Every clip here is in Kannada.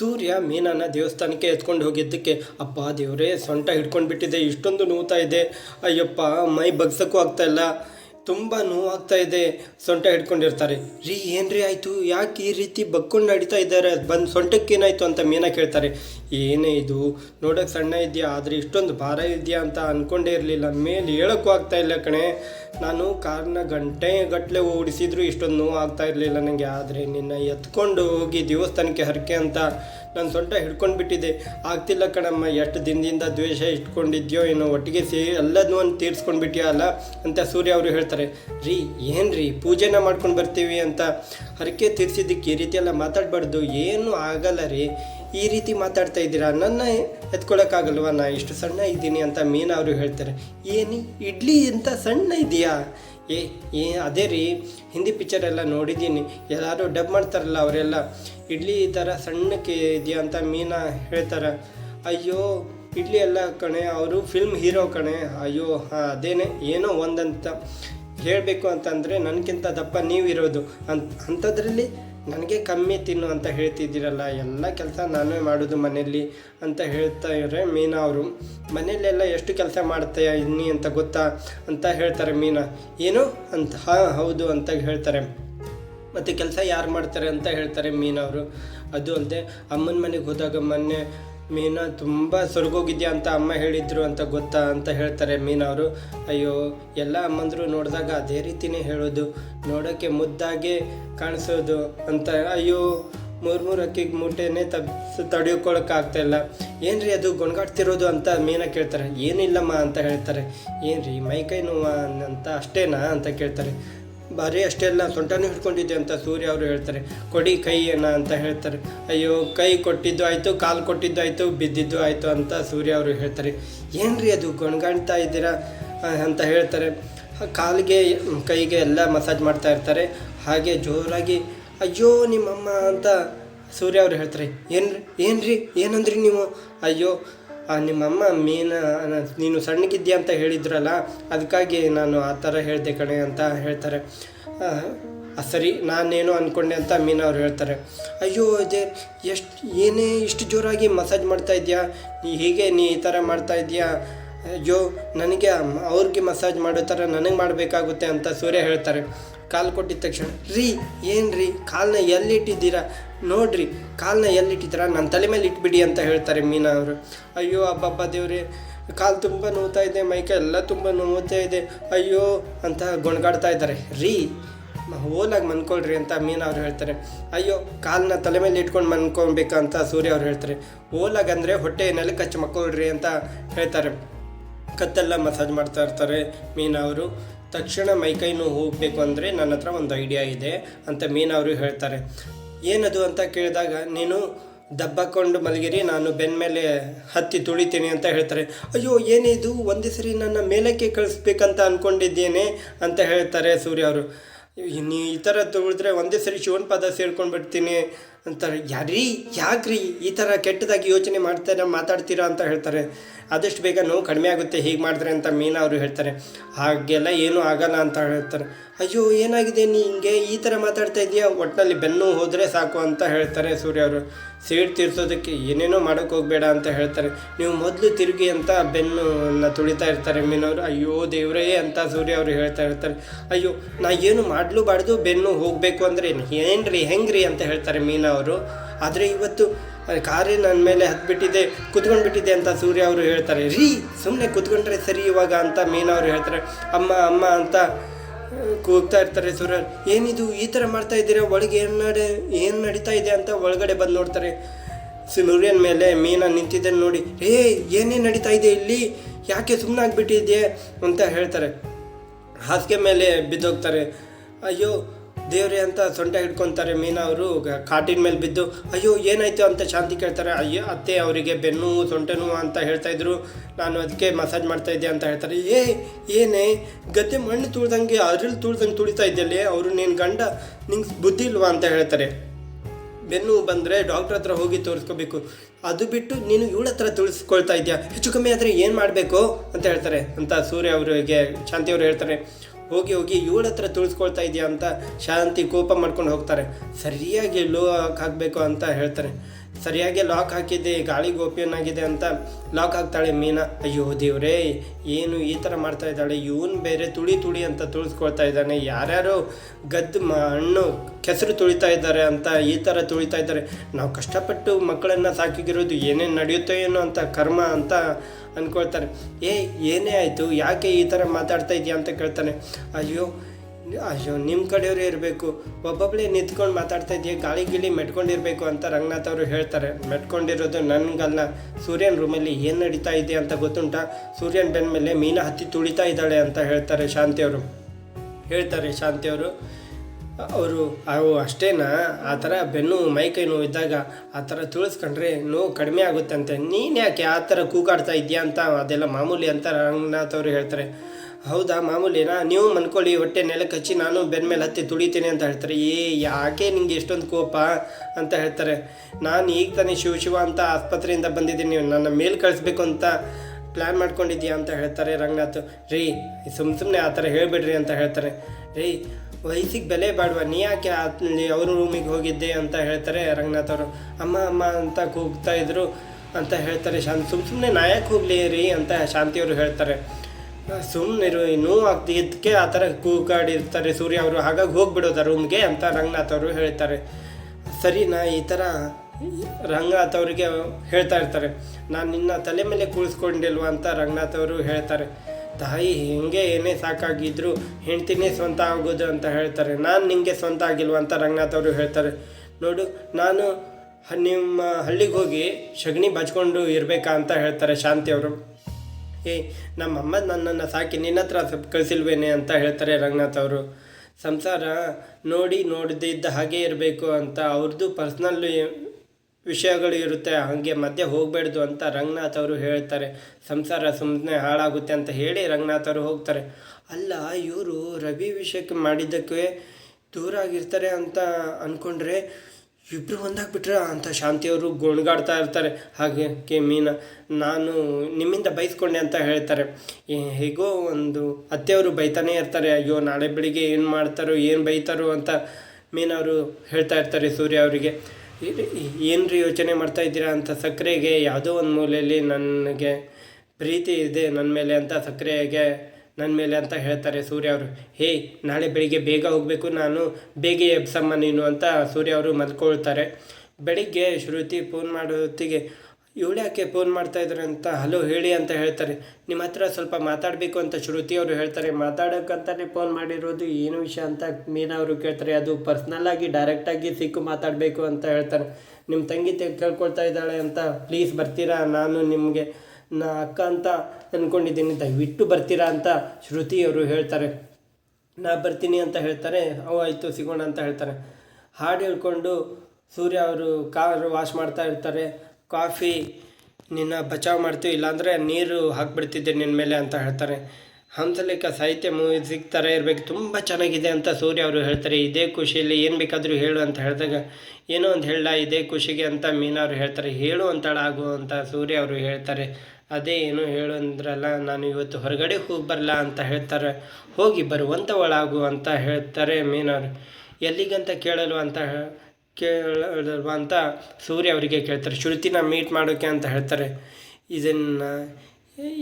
ಸೂರ್ಯ ಮೀನನ್ನು ದೇವಸ್ಥಾನಕ್ಕೆ ಎತ್ಕೊಂಡು ಹೋಗಿದ್ದಕ್ಕೆ, ಅಪ್ಪ ದೇವರೇ, ಸೊಂಟ ಹಿಡ್ಕೊಂಡು ಬಿಟ್ಟಿದೆ ಇಷ್ಟೊಂದು ನೋವ್ತಾ ಇದೆ. ಅಯ್ಯಪ್ಪ, ಮೈ ಬಗ್ಸಕ್ಕೂ ಆಗ್ತಾ ಇಲ್ಲ. ತುಂಬ ನೋವಾಗ್ತಾ ಇದೆ. ಸೊಂಟ ಹಿಡ್ಕೊಂಡಿರ್ತಾರೆ. ರೀ, ಏನ್ರಿ ಆಯಿತು? ಯಾಕೆ ಈ ರೀತಿ ಬಗ್ಕೊಂಡು ನಡೀತಾ ಇದ್ದಾರೆ? ಬಂದು ಸೊಂಟಕ್ಕೇನಾಯಿತು? ಅಂತ ಮೀನ ಕೇಳ್ತಾರೆ. ಏನೇ ಇದು? ನೋಡೋಕೆ ಸಣ್ಣ ಇದೆಯಾ ಆದರೆ ಇಷ್ಟೊಂದು ಭಾರ ಇದೆಯಾ ಅಂತ ಅಂದ್ಕೊಂಡೇ ಇರಲಿಲ್ಲ. ಮೇಲೆ ಹೇಳೋಕ್ಕೂ ಆಗ್ತಾ ಇಲ್ಲ ಕಣೆ. ನಾನು ಕಾರ್ನ ಗಂಟೆ ಗಟ್ಟಲೆ ಓಡಿಸಿದ್ರು ಇಷ್ಟೊಂದು ನೋವು ಆಗ್ತಾ ಇರಲಿಲ್ಲ ನನಗೆ ಆದರೆ ನಿನ್ನ ಎತ್ಕೊಂಡು ಹೋಗಿ ದೇವಸ್ಥಾನಕ್ಕೆ ಹರಕೆ ಅಂತ ನನ್ನ ಸೊಂಟ ಹಿಡ್ಕೊಂಡು ಬಿಟ್ಟಿದೆ. ಆಗ್ತಿಲ್ಲ ಕಣಮ್ಮ, ಎಷ್ಟು ದಿನದಿಂದ ದ್ವೇಷ ಇಟ್ಕೊಂಡಿದ್ಯೋ ಏನೋ ಒಟ್ಟಿಗೆ ಸೇ ಎಲ್ಲದನ್ನೂ ತೀರ್ಸ್ಕೊಂಡು ಬಿಟ್ಟಿಯಲ್ಲ ಅಂತ ಸೂರ್ಯ ಅವರು ಹೇಳ್ತಾರೆ. ರೀ ಏನು ರೀ ಪೂಜೆನ ಮಾಡ್ಕೊಂಡು ಬರ್ತೀವಿ ಅಂತ ಹರಕೆ ತೀರ್ಸಿದ್ದಕ್ಕೆ ಈ ರೀತಿಯೆಲ್ಲ ಮಾತಾಡಬಾರ್ದು. ಏನೂ ಆಗಲ್ಲ ರೀ. ಈ ರೀತಿ ಮಾತಾಡ್ತಾ ಇದ್ದೀರಾ? ನನ್ನ ಎತ್ಕೊಳ್ಳೋಕ್ಕಾಗಲ್ವ ನಾ ಇಷ್ಟು ಸಣ್ಣ ಇದ್ದೀನಿ ಅಂತ ಮೀನಾ ಅವರು ಹೇಳ್ತಾರೆ. ಏನು? ಇಡ್ಲಿ ಅಂತ ಸಣ್ಣ ಇದೆಯಾ? ಏ ಏ, ಅದೇ ರೀ. ಹಿಂದಿ ಪಿಕ್ಚರ್ ಎಲ್ಲ ನೋಡಿದ್ದೀನಿ. ಎಲ್ಲರೂ ಡಬ್ ಮಾಡ್ತಾರಲ್ಲ ಅವರೆಲ್ಲ, ಇಡ್ಲಿ ಈ ಥರ ಸಣ್ಣಕ್ಕೆ ಇದೆಯಾ? ಅಂತ ಮೀನಾ ಹೇಳ್ತಾರೆ. ಅಯ್ಯೋ, ಇಡ್ಲಿ ಎಲ್ಲ ಕಣೆ, ಅವರು ಫಿಲ್ಮ್ ಹೀರೋ ಕಣೆ. ಅಯ್ಯೋ, ಹಾಂ, ಅದೇನೆ, ಏನೋ ಒಂದಂತ. ಹೇಳಬೇಕು ಅಂತಂದರೆ ನನಗಿಂತ ದಪ್ಪ ನೀವಿರೋದು. ಅಂತ ಅಂಥದ್ರಲ್ಲಿ ನನಗೆ ಕಮ್ಮಿ ತಿನ್ನು ಅಂತ ಹೇಳ್ತಿದ್ದೀರಲ್ಲ, ಎಲ್ಲ ಕೆಲಸ ನಾನೇ ಮಾಡೋದು ಮನೆಯಲ್ಲಿ ಅಂತ ಹೇಳ್ತಾ ಇದ್ರೆ ಮೀನಾ ಅವರು, ಮನೆಯಲ್ಲೆಲ್ಲ ಎಷ್ಟು ಕೆಲಸ ಮಾಡ್ತೀಯ ಇನ್ನಿ ಅಂತ ಗೊತ್ತಾ? ಅಂತ ಹೇಳ್ತಾರೆ ಮೀನಾ. ಏನು? ಅಂತ, ಹಾಂ, ಹೌದು, ಅಂತ ಹೇಳ್ತಾರೆ. ಮತ್ತು ಕೆಲಸ ಯಾರು ಮಾಡ್ತಾರೆ ಅಂತ ಹೇಳ್ತಾರೆ ಮೀನಾ ಅವರು. ಅದು ಅಲ್ಲದೆ ಅಮ್ಮನ ಮನೆಗೆ ಹೋದಾಗ ಮೊನ್ನೆ ಮೀನಾ ತುಂಬ ಸೊರಗೋಗಿದ್ಯಾ ಅಂತ ಅಮ್ಮ ಹೇಳಿದ್ರು ಅಂತ ಗೊತ್ತಾ ಅಂತ ಹೇಳ್ತಾರೆ ಮೀನಾ ಅವರು. ಅಯ್ಯೋ, ಎಲ್ಲ ಅಮ್ಮಂದರು ನೋಡಿದಾಗ ಅದೇ ರೀತಿನೇ ಹೇಳೋದು. ನೋಡೋಕ್ಕೆ ಮುದ್ದಾಗೆ ಕಾಣಿಸೋದು ಅಂತ. ಅಯ್ಯೋ ಮೂರು ಮೂರು ಅಕ್ಕಿಗೆ ಮೂಟೆನೇ ತಪ್ಸ್ ತಡೆಯೋಕೊಳಕ್ಕಾಗ್ತಾ ಇಲ್ಲ. ಏನು ರೀ ಅದು ಗೊಣಗಾಡ್ತಿರೋದು ಅಂತ ಮೀನ ಕೇಳ್ತಾರೆ. ಏನಿಲ್ಲಮ್ಮ ಅಂತ ಹೇಳ್ತಾರೆ. ಏನು ರೀ ಮೈಕೈ ನೋವಾ ಅಂತ ಅಷ್ಟೇನಾ ಅಂತ ಕೇಳ್ತಾರೆ. ಬರೀ ಅಷ್ಟೆಲ್ಲ ಸೊಂಟನೂ ಹಿಡ್ಕೊಂಡಿದ್ದೆ ಅಂತ ಸೂರ್ಯ ಅವರು ಹೇಳ್ತಾರೆ. ಕೊಡಿ ಕೈಯನ್ನು ಅಂತ ಹೇಳ್ತಾರೆ. ಅಯ್ಯೋ, ಕೈ ಕೊಟ್ಟಿದ್ದು ಆಯಿತು, ಕಾಲು ಕೊಟ್ಟಿದ್ದು ಆಯಿತು, ಬಿದ್ದಿದ್ದು ಆಯಿತು ಅಂತ ಸೂರ್ಯ ಅವರು ಹೇಳ್ತಾರೆ. ಏನು ರೀ ಅದು, ಗೊಣಗಾಣ್ತಾ ಇದ್ದೀರಾ ಅಂತ ಹೇಳ್ತಾರೆ. ಕಾಲಿಗೆ, ಕೈಗೆ ಎಲ್ಲ ಮಸಾಜ್ ಮಾಡ್ತಾ ಇರ್ತಾರೆ. ಹಾಗೆ ಜೋರಾಗಿ, ಅಯ್ಯೋ, ನಿಮ್ಮಮ್ಮ ಅಂತ ಸೂರ್ಯ ಅವರು ಹೇಳ್ತಾರೆ. ಏನು ಏನು ರೀ ಏನಂದ್ರಿ ನೀವು? ಅಯ್ಯೋ ನಿಮ್ಮಮ್ಮ ಮೀನ ನೀನು ಸಣ್ಣಗಿದ್ಯಾ ಅಂತ ಹೇಳಿದ್ರಲ್ಲ, ಅದಕ್ಕಾಗಿ ನಾನು ಆ ಥರ ಹೇಳಿದೆ ಕಣೆ ಅಂತ ಹೇಳ್ತಾರೆ. ಸರಿ, ನಾನೇನು ಅಂದ್ಕೊಂಡೆ ಅಂತ ಮೀನಾ ಅವ್ರು ಹೇಳ್ತಾರೆ. ಅಯ್ಯೋ, ಅದೇ, ಎಷ್ಟು, ಏನೇ ಇಷ್ಟು ಜೋರಾಗಿ ಮಸಾಜ್ ಮಾಡ್ತಾ ಇದೆಯಾ? ನೀ ಹೀಗೆ ನೀ ಈ ಥರ ಮಾಡ್ತಾ ಇದೆಯಾ? ಅಯ್ಯೋ ನನಗೆ ಅವ್ರಿಗೆ ಮಸಾಜ್ ಮಾಡೋ ಥರ ನನಗೆ ಮಾಡಬೇಕಾಗುತ್ತೆ ಅಂತ ಸೂರ್ಯ ಹೇಳ್ತಾರೆ. ಕಾಲು ಕೊಟ್ಟಿದ ತಕ್ಷಣ, ರೀ ಏನು ರೀ ಕಾಲನ್ನ ಎಲ್ಲಿಟ್ಟಿದ್ದೀರಾ? ನೋಡ್ರಿ ಕಾಲನ್ನ ಎಲ್ಲಿಟ್ಟಿದ್ದೀರಾ? ನನ್ನ ತಲೆ ಮೇಲೆ ಇಟ್ಬಿಡಿ ಅಂತ ಹೇಳ್ತಾರೆ ಮೀನಾ ಅವರು. ಅಯ್ಯೋ, ಅಬ್ಬಬ್ಬ ದೇವ್ರಿ, ಕಾಲು ತುಂಬ ನೋವ್ತಾ ಇದೆ ಮೈಕ ಎಲ್ಲ ತುಂಬ ನೋವುತ್ತಾ ಇದೆ. ಅಯ್ಯೋ ಅಂತ ಗೊಣಗಾಡ್ತಾ ಇದ್ದಾರೆ. ರೀ ಓಲಾಗಿ ಮನ್ಕೊಳ್ರಿ ಅಂತ ಮೀನಾ ಅವ್ರು ಹೇಳ್ತಾರೆ. ಅಯ್ಯೋ ಕಾಲನ್ನ ತಲೆ ಮೇಲೆ ಇಟ್ಕೊಂಡು ಮನ್ಕೊಬೇಕಂತ ಸೂರ್ಯ ಅವ್ರು ಹೇಳ್ತಾರೆ. ಓಲಾಗ್ ಅಂದರೆ ನೆಲಕ್ಕೆ ಕಚ್ಚಿ ಮಕ್ಕೊಳ್ರಿ ಅಂತ ಹೇಳ್ತಾರೆ. ಕತ್ತೆಲ್ಲ ಮಸಾಜ್ ಮಾಡ್ತಾ ಇರ್ತಾರೆ. ಮೀನಾ ತಕ್ಷಣ ಮೈಕೈ ನೋವು ಹೋಗಬೇಕು ಅಂದರೆ ನನ್ನ ಹತ್ರ ಒಂದು ಐಡಿಯಾ ಇದೆ ಅಂತ ಮೀನಾ ಅವರು ಹೇಳ್ತಾರೆ. ಏನದು? ಅಂತ ಕೇಳಿದಾಗ, ನೀನು ದಬ್ಬಕೊಂಡು ಮಲಗಿರಿ, ನಾನು ಬೆನ್ನ ಮೇಲೆ ಹತ್ತಿ ತುಳಿತೀನಿ ಅಂತ ಹೇಳ್ತಾರೆ. ಅಯ್ಯೋ, ಏನಿದು? ಒಂದೇ ಸರಿ ನನ್ನ ಮೇಲಕ್ಕೆ ಕಳಿಸ್ಬೇಕಂತ ಅಂದ್ಕೊಂಡಿದ್ದೇನೆ ಅಂತ ಹೇಳ್ತಾರೆ ಸೂರ್ಯ ಅವರು. ನೀ ಈ ಥರ ತುಳಿದ್ರೆ ಒಂದೇ ಸರಿ ಶಿವನ್ ಪದ ಸೇರ್ಕೊಂಡು ಬಿಡ್ತೀನಿ ಅಂತಾರೆ, ಯಾರೀ, ಯಾಕ್ರಿ ಈ ಥರ ಕೆಟ್ಟದಾಗಿ ಯೋಚನೆ ಮಾಡ್ತಾರೆ, ಮಾತಾಡ್ತೀರಾ ಅಂತ ಹೇಳ್ತಾರೆ. ಆದಷ್ಟು ಬೇಗ ನೋವು ಕಡಿಮೆ ಆಗುತ್ತೆ, ಹೀಗೆ ಮಾಡಿದ್ರೆ ಅಂತ ಮೀನಾ ಅವರು ಹೇಳ್ತಾರೆ. ಹಾಗೆಲ್ಲ ಏನೂ ಆಗಲ್ಲ ಅಂತ ಹೇಳ್ತಾರೆ. ಅಯ್ಯೋ, ಏನಾಗಿದೆ ನೀ ಹಿಂಗೆ ಈ ಥರ ಮಾತಾಡ್ತಾ ಇದೆಯಾ? ಒಟ್ಟಿನಲ್ಲಿ ಬೆನ್ನು ಹೋದರೆ ಸಾಕು ಅಂತ ಹೇಳ್ತಾರೆ ಸೂರ್ಯ ಅವರು. ಸೀಟ್ ತೀರ್ಸೋದಕ್ಕೆ ಏನೇನೋ ಮಾಡೋಕ್ಕೆ ಹೋಗಬೇಡ ಅಂತ ಹೇಳ್ತಾರೆ. ನೀವು ಮೊದಲು ತಿರುಗಿ ಅಂತ ಬೆನ್ನು ತುಳಿತಾ ಇರ್ತಾರೆ ಮೀನವರು ಅಯ್ಯೋ ದೇವರೇ ಅಂತ ಸೂರ್ಯ ಅವರು ಹೇಳ್ತಾ ಇರ್ತಾರೆ. ಅಯ್ಯೋ, ನಾ ಏನು ಮಾಡಲೂಬಾರ್ದು ಬೆನ್ನು ಹೋಗಬೇಕು ಅಂದರೆ ಏನ್ರಿ, ಹೆಂಗ್ರಿ ಅಂತ ಹೇಳ್ತಾರೆ ಮೀನಾ ಅವರು. ಆದರೆ ಇವತ್ತು ಕಾರೇ ನನ್ನ ಮೇಲೆ ಹತ್ಬಿಟ್ಟಿದೆ ಕುತ್ಕೊಂಡು ಬಿಟ್ಟಿದೆ ಅಂತ ಸೂರ್ಯ ಅವರು ಹೇಳ್ತಾರೆ. ರೀ ಸುಮ್ಮನೆ ಕುತ್ಕೊಂಡ್ರೆ ಸರಿ ಇವಾಗ ಅಂತ ಮೀನಾ ಹೇಳ್ತಾರೆ. ಅಮ್ಮ ಅಮ್ಮ ಅಂತ ಕೂಗ್ತಾ ಇರ್ತಾರೆ ಸೂರ್ಯ ಏನಿದು ಈ ಥರ ಮಾಡ್ತಾ ಇದ್ದೀರಾ? ಒಳಗೆ ಏನು ನಡೆ, ಏನು ನಡೀತಾ ಇದೆ ಅಂತ ಒಳಗಡೆ ಬಂದು ನೋಡ್ತಾರೆ. ಸೂರ್ಯನ ಮೇಲೆ ಮೀನ ನಿಂತಿದ್ದನ್ನು ನೋಡಿ. ಏ, ಏನೇ ನಡೀತಾ ಇದೆ ಇಲ್ಲಿ? ಯಾಕೆ ಸುಮ್ಮನೆ ಆಗಿಬಿಟ್ಟಿದೆಯೇ ಅಂತ ಹೇಳ್ತಾರೆ. ಹಾಸಿಗೆ ಮೇಲೆ ಬಿದ್ದೋಗ್ತಾರೆ. ಅಯ್ಯೋ ದೇವ್ರೆ ಅಂತ ಸೊಂಟ ಹಿಡ್ಕೊತಾರೆ ಮೀನಾ ಅವರು ಕಾಟಿನ ಮೇಲೆ ಬಿದ್ದು, ಅಯ್ಯೋ, ಏನಾಯ್ತು? ಅಂತ ಶಾಂತಿ ಕೇಳ್ತಾರೆ. ಅಯ್ಯೋ, ಅತ್ತೆ ಅವರಿಗೆ ಬೆನ್ನು ಸೊಂಟ ಅಂತ ಹೇಳ್ತಾ ಇದ್ರು. ನಾನು ಅದಕ್ಕೆ ಮಸಾಜ್ ಮಾಡ್ತಾ ಇದ್ದೆ ಅಂತ ಹೇಳ್ತಾರೆ. ಏ, ಏನೇ? ಗದ್ದೆ ಮಣ್ಣು ತುಳ್ದಂಗೆ ಅದ್ರಲ್ಲಿ ತುಳ್ದಂಗೆ ತುಳಿತಾ ಇದ್ದಲ್ಲಿ ಅವರು ನೀನು ಗಂಡ ನಿಂಗೆ ಬುದ್ಧಿ ಇಲ್ವಾ? ಅಂತ ಹೇಳ್ತಾರೆ. ಬೆನ್ನು ಬಂದರೆ ಡಾಕ್ಟ್ರ್ ಹತ್ರ ಹೋಗಿ ತೋರಿಸ್ಕೋಬೇಕು. ಅದು ಬಿಟ್ಟು ನೀನು ಇವಳ ಹತ್ರ ತುಳಿಸ್ಕೊಳ್ತಾ ಇದೆಯಾ? ಹೆಚ್ಚು ಕಮ್ಮಿ ಆದರೆ ಏನು ಮಾಡಬೇಕು? ಅಂತ ಹೇಳ್ತಾರೆ. ಅಂತ ಸೂರ್ಯ ಅವರಿಗೆ, ಶಾಂತಿ ಅವರು ಹೇಳ್ತಾರೆ. ಹೋಗಿ ಹೋಗಿ ಇವಳ ಹತ್ರ ತುಳಿಸ್ಕೊಳ್ತಾ ಇದೆಯಾ ಅಂತ ಶಾಂತಿ ಕೋಪ ಮಾಡ್ಕೊಂಡು ಹೋಗ್ತಾರೆ. ಸರಿಯಾಗಿ ಲೋ ಹಾಕಬೇಕು ಅಂತ ಹೇಳ್ತಾರೆ. ಸರಿಯಾಗಿ ಲಾಕ್ ಹಾಕಿದ್ದೆ ಗಾಳಿ ಓಪನ್ ಆಗಿದೆ ಅಂತ ಲಾಕ್ ಹಾಕ್ತಾಳೆ ಮೀನಾ. ಅಯ್ಯೋ ದೇವ್ರೇ, ಏನು ಈ ಥರ ಮಾಡ್ತಾ ಇದ್ದಾಳೆ? ಇವನು ಬೇರೆ ತುಳಿ ತುಳಿ ಅಂತ ತುಳಿಸ್ಕೊಳ್ತಾ ಇದ್ದಾನೆ. ಯಾರ್ಯಾರೋ ಗದ್ದು ಹಣ್ಣು, ಕೆಸರು ತುಳಿತಾ ಇದ್ದಾರೆ ಅಂತ ಈ ಥರ ತುಳಿತಾ ಇದ್ದಾರೆ. ನಾವು ಕಷ್ಟಪಟ್ಟು ಮಕ್ಕಳನ್ನು ಸಾಕಿಗಿರೋದು ಏನೇನು ನಡೆಯುತ್ತೋ ಏನೋ ಅಂತ ಕರ್ಮ ಅಂತ ಅಂದ್ಕೊಳ್ತಾರೆ ಏ, ಏನೇ ಆಯಿತು? ಯಾಕೆ ಈ ಥರ ಮಾತಾಡ್ತಾ ಇದೆಯಾ? ಅಂತ ಕೇಳ್ತಾನೆ, ಅಯ್ಯೋ ಅಯ್ಯೋ ನಿಮ್ಮ ಕಡೆಯವರು ಇರಬೇಕು. ಒಬ್ಬೊಬ್ಬಳೇ ನಿಂತ್ಕೊಂಡು ಮಾತಾಡ್ತಾ ಇದೆಯಾ? ಗಾಳಿ ಗಿಳಿ ಮೆಟ್ಕೊಂಡಿರಬೇಕು ಅಂತ ರಂಗನಾಥ್ ಅವರು ಹೇಳ್ತಾರೆ. ಮೆಟ್ಕೊಂಡಿರೋದು ನನಗಲ್ಲ. ಸೂರ್ಯನ ರೂಮಲ್ಲಿ ಏನು ನಡೀತಾ ಇದೆ ಅಂತ ಗೊತ್ತುಂಟ? ಸೂರ್ಯನ ಬೆನ್ನ ಮೇಲೆ ಮೀನ ಹತ್ತಿ ತುಳಿತಾ ಇದ್ದಾಳೆ ಅಂತ ಹೇಳ್ತಾರೆ ಶಾಂತಿಯವರು ಹೇಳ್ತಾರೆ ಶಾಂತಿಯವರು ಅವರು, ಅವು ಅಷ್ಟೇನಾ? ಆ ಥರ ಬೆನ್ನು, ಮೈ ಕೈ ನೋವು ಇದ್ದಾಗ ಆ ಥರ ತುಳಿಸ್ಕೊಂಡ್ರೆ ನೋವು ಕಡಿಮೆ ಆಗುತ್ತಂತೆ. ನೀನು ಯಾಕೆ ಆ ಥರ ಕೂಗಾಡ್ತಾ ಇದೆಯಾ ಅಂತ ಅದೆಲ್ಲ ಮಾಮೂಲಿ ಅಂತ ರಂಗನಾಥ್ ಅವರು ಹೇಳ್ತಾರೆ. ಹೌದಾ ಮಾಮೂಲಿನಾ? ನೀವು ಮನ್ಕೊಳ್ಳಿ ಹೊಟ್ಟೆ ನೆಲಕ್ಕೆ ಹಚ್ಚಿ ನಾನು ಬೆನ್ನ ಮೇಲೆ ಹತ್ತಿ ತುಳಿತೀನಿ ಅಂತ ಹೇಳ್ತಾರೆ. ಏ, ಯಾಕೆ ನಿಂಗೆ ಎಷ್ಟೊಂದು ಕೋಪ ಅಂತ ಹೇಳ್ತಾರೆ. ನಾನು ಈಗ ತಾನೇ ಶಿವ ಶಿವ ಅಂತ ಆಸ್ಪತ್ರೆಯಿಂದ ಬಂದಿದ್ದೀನಿ. ನನ್ನ ಮೇಲ್ ಕಳಿಸ್ಬೇಕು ಅಂತ ಪ್ಲ್ಯಾನ್ ಮಾಡ್ಕೊಂಡಿದ್ಯಾ ಅಂತ ಹೇಳ್ತಾರೆ ರಂಗನಾಥ್. ರೀ ಸುಮ್ಮ ಸುಮ್ಮನೆ ಆ ಥರ ಹೇಳಿಬಿಡ್ರಿ ಅಂತ ಹೇಳ್ತಾರೆ. ರೀ ವಯಸ್ಸಿಗೆ ಬೆಲೆ ಬಾಡುವ, ನೀ ಯಾಕೆ ಅಲ್ಲಿ ಅವ್ರ ರೂಮಿಗೆ ಹೋಗಿದ್ದೆ ಅಂತ ಹೇಳ್ತಾರೆ ರಂಗನಾಥ್ ಅವರು. ಅಮ್ಮ ಅಮ್ಮ ಅಂತ ಕೂಗ್ತಾ ಇದ್ರು ಅಂತ ಹೇಳ್ತಾರೆ ಶಾಂತಿ. ಸುಮ್ಮ ಸುಮ್ಮನೆ ನಾಯಕ್ ಯಾಕೆ ಹೋಗ್ಲಿ ರೀ ಅಂತ ಶಾಂತಿಯವರು ಹೇಳ್ತಾರೆ. ಸುಮ್ಮನಿರು ನೋವು ಆಗ್ತಿದ್ದಕ್ಕೆ ಆ ಥರ ಕೂಗಾಡಿರ್ತಾರೆ. ಸೂರ್ಯ ಅವರು ಹಾಗಾಗಿ ಹೋಗ್ಬಿಡೋದ ರೂಮ್ಗೆ ಅಂತ ರಂಗನಾಥ್ ಅವರು ಹೇಳ್ತಾರೆ. ಸರಿನಾ ಈ ಥರ ರಂಗನಾಥ್ ಅವರಿಗೆ ಹೇಳ್ತಾ ಇರ್ತಾರೆ. ನಾನು ನಿನ್ನ ತಲೆ ಮೇಲೆ ಕೂರಿಸ್ಕೊಂಡಿಲ್ವ ಅಂತ ರಂಗನಾಥ್ ಅವರು ಹೇಳ್ತಾರೆ. ತಾಯಿ ಹೆಂಗೆ ಏನೇ ಸಾಕಾಗಿದ್ರು ಹೆಂಡ್ತಿನೇ ಸ್ವಂತ ಆಗೋದು ಅಂತ ಹೇಳ್ತಾರೆ. ನಾನು ನಿಮಗೆ ಸ್ವಂತ ಆಗಿಲ್ವ ಅಂತ ರಂಗನಾಥ್ ಅವರು ಹೇಳ್ತಾರೆ. ನೋಡು, ನಾನು ನಿಮ್ಮ ಹಳ್ಳಿಗೆ ಹೋಗಿ ಸಗಣಿ ಬಚ್ಕೊಂಡು ಇರಬೇಕಾ ಅಂತ ಹೇಳ್ತಾರೆ ಶಾಂತಿ ಅವರು. ಏ, ನಮ್ಮಮ್ಮ ನನ್ನನ್ನು ಸಾಕಿ ನಿನ್ನ ಹತ್ರ ಕಳಿಸಿಲ್ವೇನೆ ಅಂತ ಹೇಳ್ತಾರೆ ರಂಗನಾಥ್ ಅವರು. ಸಂಸಾರ ನೋಡಿ ನೋಡದಿದ್ದ ಹಾಗೆ ಇರಬೇಕು ಅಂತ ಅವ್ರದ್ದು ಪರ್ಸ್ನಲ್ ವಿಷಯಗಳು ಇರುತ್ತೆ, ಹಾಗೆ ಮಧ್ಯೆ ಹೋಗಬೇಡ್ದು ಅಂತ ರಂಗನಾಥ್ ಅವರು ಹೇಳ್ತಾರೆ. ಸಂಸಾರ ಸುಮ್ಮನೆ ಹಾಳಾಗುತ್ತೆ ಅಂತ ಹೇಳಿ ರಂಗನಾಥ್ ಅವರು ಹೋಗ್ತಾರೆ. ಅಲ್ಲ, ಇವರು ರವಿ ವಿಷಯಕ್ಕೆ ಮಾಡಿದ್ದಕ್ಕೆ ದೂರ ಆಗಿರ್ತಾರೆ ಅಂತ ಅಂದ್ಕೊಂಡ್ರೆ ಇಬ್ಬರು ಒಂದಾಗ್ಬಿಟ್ರ ಅಂತ ಶಾಂತಿಯವರು ಗೊಣಗಾಡ್ತಾ ಇರ್ತಾರೆ. ಹಾಗೆ ಕೆ ಮೀನ, ನಾನು ನಿಮ್ಮಿಂದ ಬೈಸ್ಕೊಂಡೆ ಅಂತ ಹೇಳ್ತಾರೆ. ಹೇಗೋ ಒಂದು ಅತ್ತೆಯವರು ಬೈತಾನೇ ಇರ್ತಾರೆ. ಅಯ್ಯೋ, ನಾಳೆ ಬೆಳಿಗ್ಗೆ ಏನು ಮಾಡ್ತಾರೋ, ಏನು ಬೈತಾರೋ ಅಂತ ಮೀನವರು ಹೇಳ್ತಾ ಇರ್ತಾರೆ ಸೂರ್ಯ ಅವರಿಗೆ. ಏನ್ರಿ ಯೋಚನೆ ಮಾಡ್ತಾ ಇದ್ದೀರಾ ಅಂತ ಸಕ್ಕರೆಗೆ ಯಾವುದೋ ಒಂದು ಮೂಲೆಯಲ್ಲಿ ನನಗೆ ಪ್ರೀತಿ ಇದೆ ನನ್ನ ಮೇಲೆ ಅಂತ ಸಕ್ಕರೆಗೆ ನನ್ನ ಮೇಲೆ ಅಂತ ಹೇಳ್ತಾರೆ ಸೂರ್ಯ ಅವರು. ಹೇ, ನಾಳೆ ಬೆಳಿಗ್ಗೆ ಬೇಗ ಹೋಗಬೇಕು ನಾನು, ಬೇಗ ಎಬ್ಸಮ್ಮ ನೀನು ಅಂತ ಸೂರ್ಯ ಅವರು ಮಲ್ಕೊಳ್ತಾರೆ. ಬೆಳಿಗ್ಗೆ ಶ್ರುತಿ ಫೋನ್ ಮಾಡೋ ಹೊತ್ತಿಗೆ ಇವಳು ಯಾಕೆ ಫೋನ್ ಮಾಡ್ತಾ ಇದ್ದಾರೆ ಅಂತ ಹಲೋ ಹೇಳಿ ಅಂತ ಹೇಳ್ತಾರೆ. ನಿಮ್ಮ ಹತ್ರ ಸ್ವಲ್ಪ ಮಾತಾಡಬೇಕು ಅಂತ ಶ್ರುತಿ ಅವರು ಹೇಳ್ತಾರೆ. ಮಾತಾಡೋಕ್ಕಂತಾನೆ ಫೋನ್ ಮಾಡಿರೋದು ಏನು ವಿಷಯ ಅಂತ ಮೀನಾ ಅವರು ಕೇಳ್ತಾರೆ. ಅದು ಪರ್ಸ್ನಲ್ಲಾಗಿ ಡೈರೆಕ್ಟಾಗಿ ಸಿಕ್ಕು ಮಾತಾಡಬೇಕು ಅಂತ ಹೇಳ್ತಾರೆ. ನಿಮ್ಮ ತಂಗಿ ತೆಗೆ ಕೇಳ್ಕೊಳ್ತಾ ಇದ್ದಾಳೆ ಅಂತ ಪ್ಲೀಸ್ ಬರ್ತೀರಾ? ನಾನು ನಿಮಗೆ ನಾ ಅಕ್ಕ ಅಂತ ಅಂದ್ಕೊಂಡಿದ್ದೀನಿ ದಯವಿಟ್ಟು ಬರ್ತೀರಾ ಅಂತ ಶ್ರುತಿ ಅವರು ಹೇಳ್ತಾರೆ. ನಾ ಬರ್ತೀನಿ ಅಂತ ಹೇಳ್ತಾರೆ. ಅವು ಆಯಿತು, ಸಿಗೋಣ ಅಂತ ಹೇಳ್ತಾರೆ. ಹಾಡು ಹೇಳ್ಕೊಂಡು ಸೂರ್ಯ ಅವರು ಕಾರ್ ವಾಶ್ ಮಾಡ್ತಾ ಇರ್ತಾರೆ. ಕಾಫಿ ನಿನ್ನ ಬಚಾವ್ ಮಾಡ್ತೀವಿ ಇಲ್ಲಾಂದರೆ ನೀರು ಹಾಕ್ಬಿಡ್ತಿದ್ದೆ ನಿನ್ನ ಮೇಲೆ ಅಂತ ಹೇಳ್ತಾರೆ. ಹಂಸಲೇಖ ಸಾಹಿತ್ಯ ಮ್ಯೂಸಿಕ್ ಥರ ಇರಬೇಕು, ತುಂಬ ಚೆನ್ನಾಗಿದೆ ಅಂತ ಸೂರ್ಯ ಅವರು ಹೇಳ್ತಾರೆ. ಇದೇ ಖುಷಿಯಲ್ಲಿ ಏನು ಬೇಕಾದರೂ ಹೇಳು ಅಂತ ಹೇಳಿದಾಗ, ಏನೋ ಒಂದು ಹೇಳ, ಇದೇ ಖುಷಿಗೆ ಅಂತ ಮೀನಾ ಅವರು ಹೇಳ್ತಾರೆ. ಹೇಳು ಅಂತಾಳ ಆಗು ಅಂತ ಸೂರ್ಯ ಅವರು ಹೇಳ್ತಾರೆ. ಅದೇ ಏನು ಹೇಳು ಅಂದ್ರಲ್ಲ, ನಾನು ಇವತ್ತು ಹೊರಗಡೆ ಹೋಗಿ ಬರಲ್ಲ ಅಂತ ಹೇಳ್ತಾರೆ. ಹೋಗಿ ಬರುವಂಥವಳಾಗು ಅಂತ ಹೇಳ್ತಾರೆ ಮೀನವರು ಎಲ್ಲಿಗಂತ ಕೇಳಲು ಅಂತ ಕೇಳಲ್ವಾ ಅಂತ ಸೂರ್ಯ ಅವರಿಗೆ ಕೇಳ್ತಾರೆ. ಶ್ರುತಿನ ಮೀಟ್ ಮಾಡೋಕ್ಕೆ ಅಂತ ಹೇಳ್ತಾರೆ. ಇದನ್ನು,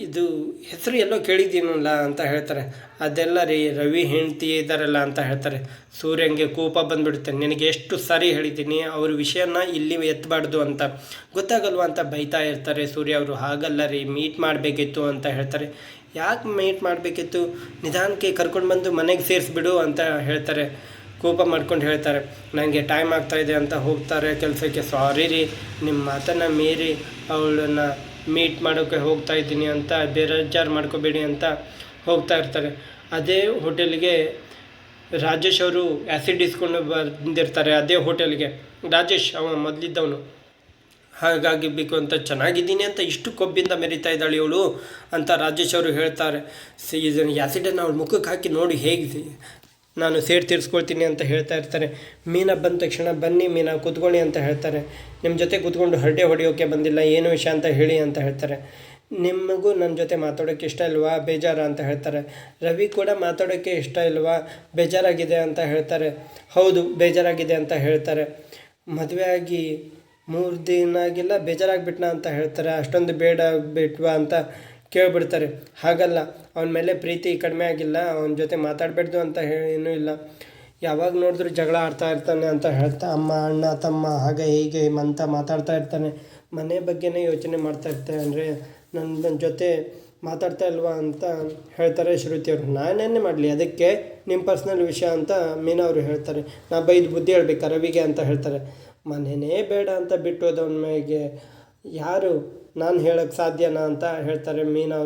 ಇದು ಹೆಸರು ಎಲ್ಲೋ ಕೇಳಿದ್ದೀನಲ್ಲ ಅಂತ ಹೇಳ್ತಾರೆ. ಅದೆಲ್ಲ ರೀ ರವಿ ಹೆಂಡ್ತಿ ಇದ್ದಾರಲ್ಲ ಅಂತ ಹೇಳ್ತಾರೆ. ಸೂರ್ಯಂಗೆ ಕೋಪ ಬಂದುಬಿಡುತ್ತೆ. ನಿನಗೆ ಎಷ್ಟು ಸಾರಿ ಹೇಳಿದ್ದೀನಿ, ಅವ್ರ ವಿಷಯನ ಇಲ್ಲಿ ಎತ್ತಬಾರ್ದು ಅಂತ. ಗೊತ್ತಾಗಲ್ವಾ ಅಂತ ಬೈತಾ ಇರ್ತಾರೆ ಸೂರ್ಯ ಅವರು. ಹಾಗಲ್ಲ ರೀ ಮೀಟ್ ಮಾಡಬೇಕಿತ್ತು ಅಂತ ಹೇಳ್ತಾರೆ. ಯಾಕೆ ಮೀಟ್ ಮಾಡಬೇಕಿತ್ತು? ನಿಧಾನಕ್ಕೆ ಕರ್ಕೊಂಡು ಬಂದು ಮನೆಗೆ ಸೇರಿಸ್ಬಿಡು ಅಂತ ಹೇಳ್ತಾರೆ. ಕೋಪ ಮಾಡ್ಕೊಂಡು ಹೇಳ್ತಾರೆ ನನಗೆ ಟೈಮ್ ಆಗ್ತಾ ಇದೆ ಅಂತ ಹೋಗ್ತಾರೆ ಕೆಲಸಕ್ಕೆ. ಸಾರಿ ರೀ ನಿಮ್ಮ ಮಾತನ್ನು ಮೀರಿ ಅವಳನ್ನು ಮೀಟ್ ಮಾಡೋಕ್ಕೆ ಹೋಗ್ತಾ ಇದ್ದೀನಿ ಅಂತ, ಬೇಜಾರು ಮಾಡ್ಕೋಬೇಡಿ ಅಂತ ಹೋಗ್ತಾ ಇರ್ತಾರೆ. ಅದೇ ಹೋಟೆಲ್ಗೆ ರಾಜೇಶ್ ಅವರು ಆ್ಯಸಿಡ್ ಇಸ್ಕೊಂಡು ಬಂದಿರ್ತಾರೆ ಅದೇ ಹೋಟೆಲ್ಗೆ ರಾಜೇಶ್, ಅವ ಮೊದಲಿದ್ದವನು. ಹಾಗಾಗಿ ಬೇಕು ಅಂತ ಚೆನ್ನಾಗಿದ್ದೀನಿ ಅಂತ ಇಷ್ಟು ಕೊಬ್ಬಿಂದ ಮೆರಿತಾ ಇದ್ದಾಳೆ ಇವಳು ಅಂತ ರಾಜೇಶ್ ಅವರು ಹೇಳ್ತಾರೆ. ಸಿ, ಇದನ್ನು ಆ್ಯಸಿಡನ್ನು ಅವಳ ಮುಖಕ್ಕೆ ಹಾಕಿ ನೋಡಿ ಹೇಗೆ ನಾನು ಸೇಡ್ ತೀರಿಸ್ಕೊಳ್ತೀನಿ ಅಂತ ಹೇಳ್ತಾ ಇರ್ತಾರೆ. ಮೀನ ಬಂದ ತಕ್ಷಣ ಬನ್ನಿ ಮೀನ ಕೂತ್ಕೊಳ್ಳಿ ಅಂತ ಹೇಳ್ತಾರೆ. ನಿಮ್ಮ ಜೊತೆ ಕೂತ್ಕೊಂಡು ಹರಟೆ ಹೊಡೆಯೋಕ್ಕೆ ಬಂದಿಲ್ಲ, ಏನು ವಿಷಯ ಅಂತ ಹೇಳಿ ಅಂತ ಹೇಳ್ತಾರೆ. ನಿಮಗೂ ನನ್ನ ಜೊತೆ ಮಾತಾಡೋಕ್ಕೆ ಇಷ್ಟ ಇಲ್ವಾ? ಬೇಜಾರ ಅಂತ ಹೇಳ್ತಾರೆ. ರವಿ ಕೂಡ ಮಾತಾಡೋಕ್ಕೆ ಇಷ್ಟ ಇಲ್ವಾ? ಬೇಜಾರಾಗಿದೆ ಅಂತ ಹೇಳ್ತಾರೆ. ಹೌದು, ಬೇಜಾರಾಗಿದೆ ಅಂತ ಹೇಳ್ತಾರೆ. ಮದುವೆ ಆಗಿ ಮೂರು ದಿನ ಆಗಿಲ್ಲ, ಬೇಜಾರಾಗ್ಬಿಟ್ನ ಅಂತ ಹೇಳ್ತಾರೆ. ಅಷ್ಟೊಂದು ಬೇಡ ಬಿಟ್ವಾ ಅಂತ ಕೇಳಿಬಿಡ್ತಾರೆ. ಹಾಗಲ್ಲ, ಅವನ ಮೇಲೆ ಪ್ರೀತಿ ಕಡಿಮೆ ಆಗಿಲ್ಲ, ಅವನ ಜೊತೆ ಮಾತಾಡಬೇಡ್ದು ಅಂತ ಏನೂ ಇಲ್ಲ. ಯಾವಾಗ ನೋಡಿದ್ರು ಜಗಳ ಆಡ್ತಾ ಇರ್ತಾನೆ ಅಂತ ಹೇಳ್ತಾ, ಅಮ್ಮ, ಅಣ್ಣ, ತಮ್ಮ, ಹಾಗೆ ಹೀಗೆ ಅಂತ ಮಾತಾಡ್ತಾ ಇರ್ತಾನೆ. ಮನೆ ಬಗ್ಗೆನೇ ಯೋಚನೆ ಮಾಡ್ತಾ ಇರ್ತಾನೆ ಅಂದರೆ ನನ್ನ ನನ್ನ ಜೊತೆ ಮಾತಾಡ್ತಾ ಇಲ್ವಾ ಅಂತ ಹೇಳ್ತಾರೆ ಶ್ರುತಿ ಅವರು. ನಾನೇನೇ ಮಾಡಲಿ? ಅದಕ್ಕೆ ನಿಮ್ಮ ಪರ್ಸ್ನಲ್ ವಿಷಯ ಅಂತ ಮೀನಾ ಅವರು ಹೇಳ್ತಾರೆ. ನಾ ಬೈದು ಬುದ್ಧಿ ಹೇಳ್ಬೇಕು ರವಿಗೆ ಅಂತ ಹೇಳ್ತಾರೆ. ಮನೆಯೇ ಬೇಡ ಅಂತ ಬಿಟ್ಟು ಹೋದವನ ಮೇಲೆ ಯಾರು ನಾನು ಹೇಳಕ್ಕೆ ಸಾಧ್ಯನಾ ಅಂತ ಹೇಳ್ತಾರೆ ಮೀನಾ